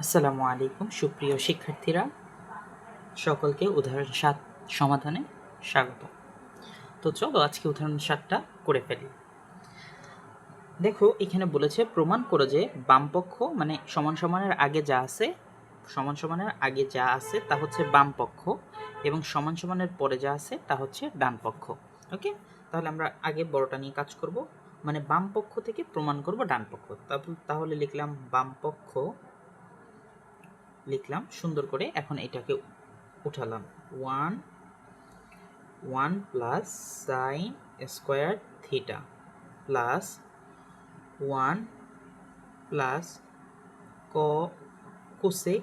আসসালামু আলাইকুম, সুপ্রিয় শিক্ষার্থীরা। সকলকে উদাহরণ সাত সমাধানে স্বাগত। তো চলো আজকে উদাহরণ সাতটা করে ফেলি। দেখো, এখানে বলেছে, প্রমাণ করো যে বামপক্ষ মানে সমান সমানের আগে যা আছে, সমান সমানের আগে যা আছে তা হচ্ছে বাম পক্ষ এবং সমান সমানের পরে যা আছে তা হচ্ছে ডানপক্ষ। ওকে? তাহলে আমরা আগে বড়টা নিয়ে কাজ করব। মানে বাম পক্ষ থেকে প্রমাণ করব ডান পক্ষ তাহলে- লিখলাম বাম পক্ষ লিখলাম, সুন্দর করে এখন এটাকে উঠালাম। One one plus sine square theta plus one plus ক, কোসেক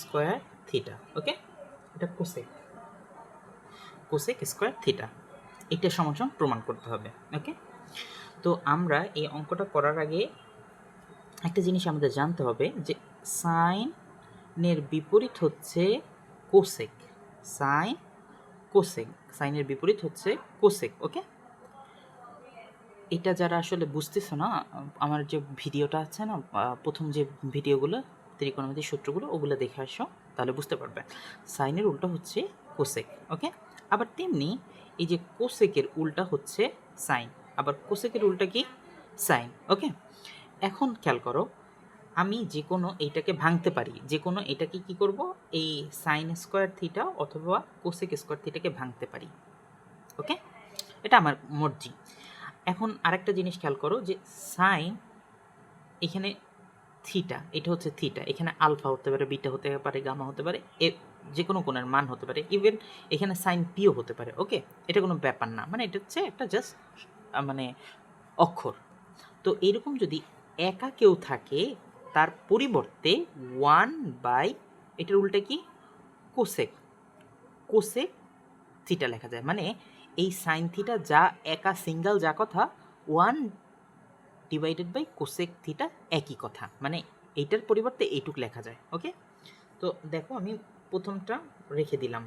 স্কোয়ার থিটা, ওকে? এটা কোসেক। Cosec square theta. এটা সমাধান প্রমাণ করতে হবে, ওকে? তো আমরা এই অঙ্কটা করার আগে একটা জিনিস আমাদের জানতে হবে যে সাইনের বিপরীত হচ্ছে কোসেক। সাইন কোসেক সাইনের বিপরীত হচ্ছে কোসেক, ওকে? এটা যারা আসলে বুঝতেছো না, আমার যে ভিডিওটা আছে না প্রথম যে ভিডিওগুলো ত্রিকোণমিতির সূত্রগুলো, ওগুলো দেখে আসো, তাহলে বুঝতে পারবে। সাইনের উল্টা হচ্ছে কোসেক, ওকে? আবার তেমনি এই যে কোসেকের উল্টা হচ্ছে সাইন, আবার কোসেকের উল্টা কি? Sine, okay? এখন খেয়াল করো, আমি যে কোনো এইটাকে ভাঙতে পারি। যে কোনো এটাকে কি করব? এই সাইন স্কোয়ার থিটা অথবা কোসেক স্কোয়ার থিটাকে ভাঙতে পারি। ওকে? এটা আমার মর্জি। এখন আরেকটা জিনিস খেয়াল করো যে সাইন এখানে থিটা এটা হচ্ছে থিটা এখানে আলফা হতে পারে বিটা হতে পারে গামা হতে পারে, এ যে কোনো কোণের মান হতে পারে ইভেন এখানে সাইন পিও হতে পারে, ওকে? এটা কোনো ব্যাপার না মানে এটা হচ্ছে একটা জাস্ট মানে অক্ষর। তো এরকম যদি একা কেউ থাকে, তার পরিবর্তে ওয়ান বাই এটার উল্টে কি? কোসেক কোসেক থিটা লেখা যায়। মানে এই সাইন থিটা যা একা সিঙ্গেল যা কথা one divided by cosec theta একই কথা। মানে এইটার পরিবর্তে এইটুক লেখা যায় ওকে তো দেখো আমি প্রথমটা রেখে দিলাম।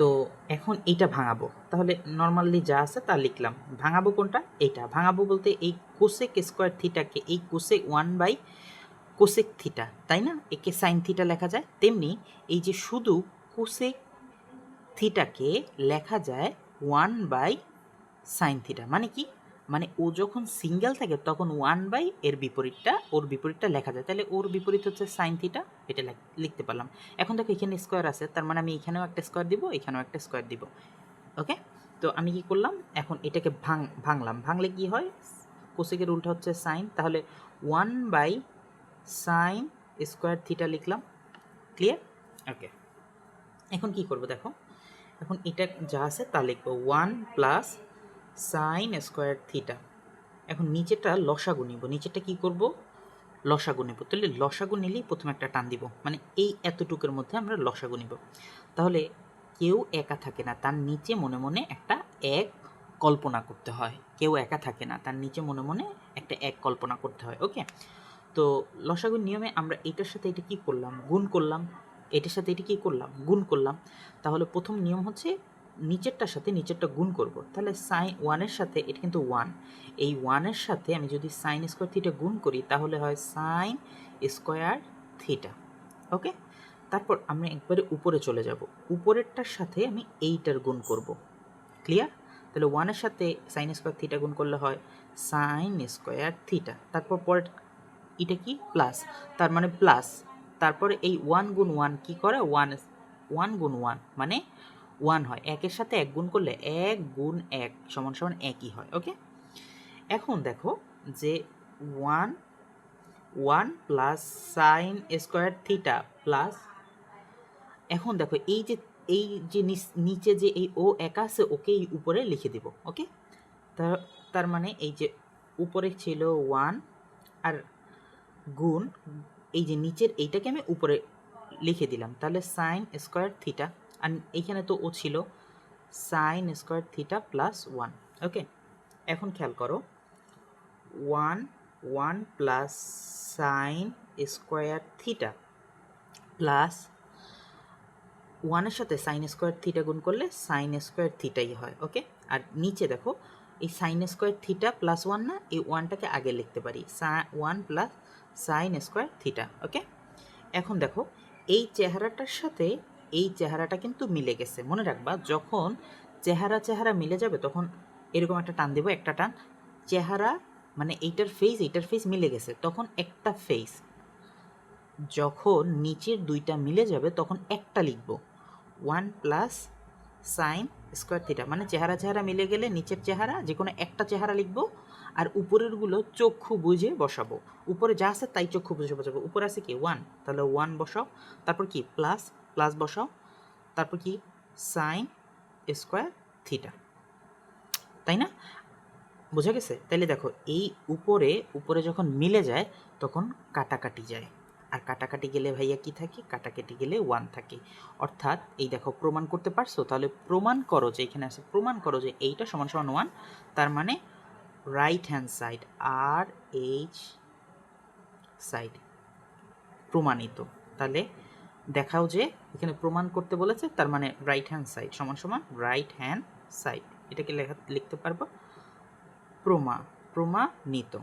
তো এখন এইটা ভাঙাবো। তাহলে নর্মালি যা আছে তা লিখলাম। ভাঙাবো কোনটা? এইটা। ভাঙাবো বলতে এই কোসেক স্কোয়ার থিটাকে এই cosec one by cosec theta তাই না? একে সাইন থিটা লেখা যায়। তেমনি এই যে শুধু কোসেক থিটাকে লেখা যায় ওয়ান বাই সাইন থিটা মানে কি? মানে ও যখন সিঙ্গেল থাকে, তখন ওয়ান বাই এর বিপরীতটা, ওর বিপরীতটা লেখা যায়। তাহলে ওর বিপরীত হচ্ছে সাইন থিটা এটা লেখ- লিখতে পারলাম। এখন দেখো এখানে স্কোয়ার আছে, তার মানে আমি এখানেও একটা স্কোয়ার দিব, এখানেও একটা স্কোয়ার দিব। ওকে তো আমি কি করলাম? এখন এটাকে ভাঙ, ভাঙলাম। ভাঙলে কি হয়? কোসেকের উল্টা হচ্ছে সাইন তাহলে one by sine square theta লিখলাম। ক্লিয়ার ওকে এখন কি করব দেখো? এখন এটা যা আছে তা লিখব। One plus sine square theta. এখন নিচেটা লসাগু নিব। নিচেটা কি করব? লসাগু নেব। তাহলে লসাগু নিলেই প্রথমে একটা টান দিব। মানে এই এতটুকুর মধ্যে আমরা লসাগু নিব। তাহলে কেউ একা থাকে না। তার নিচে মনে মনে একটা এক কল্পনা করতে হয়। কেউ একা থাকে না। তার নিচে মনে মনে একটা এক কল্পনা করতে হয়। ওকে? তো লসাগুর নিয়মে আমরা এটার সাথে এটা কি করলাম? গুণ করলাম। এটার সাথে এটা কি করলাম? গুণ করলাম। তাহলে প্রথম নিয়ম হচ্ছে নিচেরটার সাথে নিচেরটা গুণ করব। তাহলে সাইন ওয়ানের সাথে এটা কিন্তু ওয়ান এই ওয়ানের সাথে আমি যদি সাইন স্কোয়ার থিটা গুণ করি, তাহলে হয় সাইন স্কোয়ার থিটা ওকে তারপর আমরা একবারে উপরে চলে যাব। উপরেরটার সাথে আমি এইটার গুণ করব। ক্লিয়ার তাহলে ওয়ানের সাথে সাইন স্কোয়ার থিটা গুণ করলে হয় সাইন স্কোয়ার থিটা তারপর পরের এটা কি? প্লাস তার মানে প্লাস তারপরে এই ওয়ান গুণ ওয়ান কী করে? ওয়ান ওয়ান গুণ ওয়ান মানে ওয়ান হয়। একের সাথে এক গুণ করলে এক গুণ এক সমান সমান একই হয়, ওকে? এখন দেখো যে one one plus sine square theta plus এখন দেখো এই যে এই যে নিচ- যে এই ও একা আছে ওকে এই উপরে লিখে দেব, ওকে? তার মানে এই যে উপরে ছিল ওয়ান আর গুণ, এই যে নিচের এইটাকে আমি উপরে লিখে দিলাম। তাহলে সাইন স্কোয়ার থিটা আর এইখানে তো ও ছিল sine square theta plus one okay এখন খেয়াল করো। One one plus sine square theta plus ওয়ানের সাথে সাইন স্কোয়ার থিটা গুণ করলে সাইন স্কোয়ার থিটাই হয়। ওকে আর নিচে দেখো, এই sine square theta plus one না, এই ওয়ানটাকে আগে লিখতে পারি। One plus sine square theta okay এখন দেখো, এই চেহারাটার সাথে এই চেহারাটা কিন্তু মিলে গেছে। মনে রাখবা, যখন চেহারা চেহারা মিলে যাবে, তখন এরকম একটা টান দেবো, একটা টান। চেহারা মানে এইটার ফেস এইটার ফেস মিলে গেছে, তখন একটা ফেস যখন নিচের দুইটা মিলে যাবে, তখন একটা লিখব। One plus sine square theta মানে চেহারা চেহারা মিলে গেলে নিচের চেহারা যে কোনো একটা চেহারা লিখব, আর উপরেরগুলো চক্ষু বুঝে বসাবো। উপরে যা আছে তাই চক্ষু বুঝে বসাবো। উপরে আছে কি? ওয়ান তাহলে ওয়ান বসাও। তারপর কি? প্লাস প্লাস বসাও। তারপর কি? Sine square theta. তাই না? বোঝা গেছে? তাইলে দেখো, এই উপরে উপরে যখন মিলে যায়, তখন কাটাকাটি যায়। আর কাটাকাটি গেলে ভাইয়া কি থাকে? কাটাকাটি গেলে ওয়ান থাকে। অর্থাৎ, এই দেখো, প্রমাণ করতে পারছ? তাহলে প্রমাণ করো যে এখানে আছে, প্রমাণ করো যে এইটা সমান সমান ওয়ান তার মানে রাইট হ্যান্ড সাইড আর এইচ সাইড প্রমাণিত। তাহলে দেখাও যে এখানে প্রমাণ করতে বলেছে, তার মানে রাইট হ্যান্ড সাইড সমান সমান রাইট হ্যান্ড সাইড এটাকে লেখা, লিখতে পারব? প্রমা, প্রমাণিত।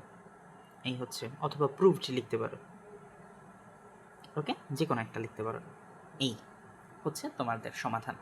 এই হচ্ছে, অথবা প্রুভড লিখতে পারো। ওকে যে কোনো একটা লিখতে পারো। এই হচ্ছে তোমাদের সমাধান।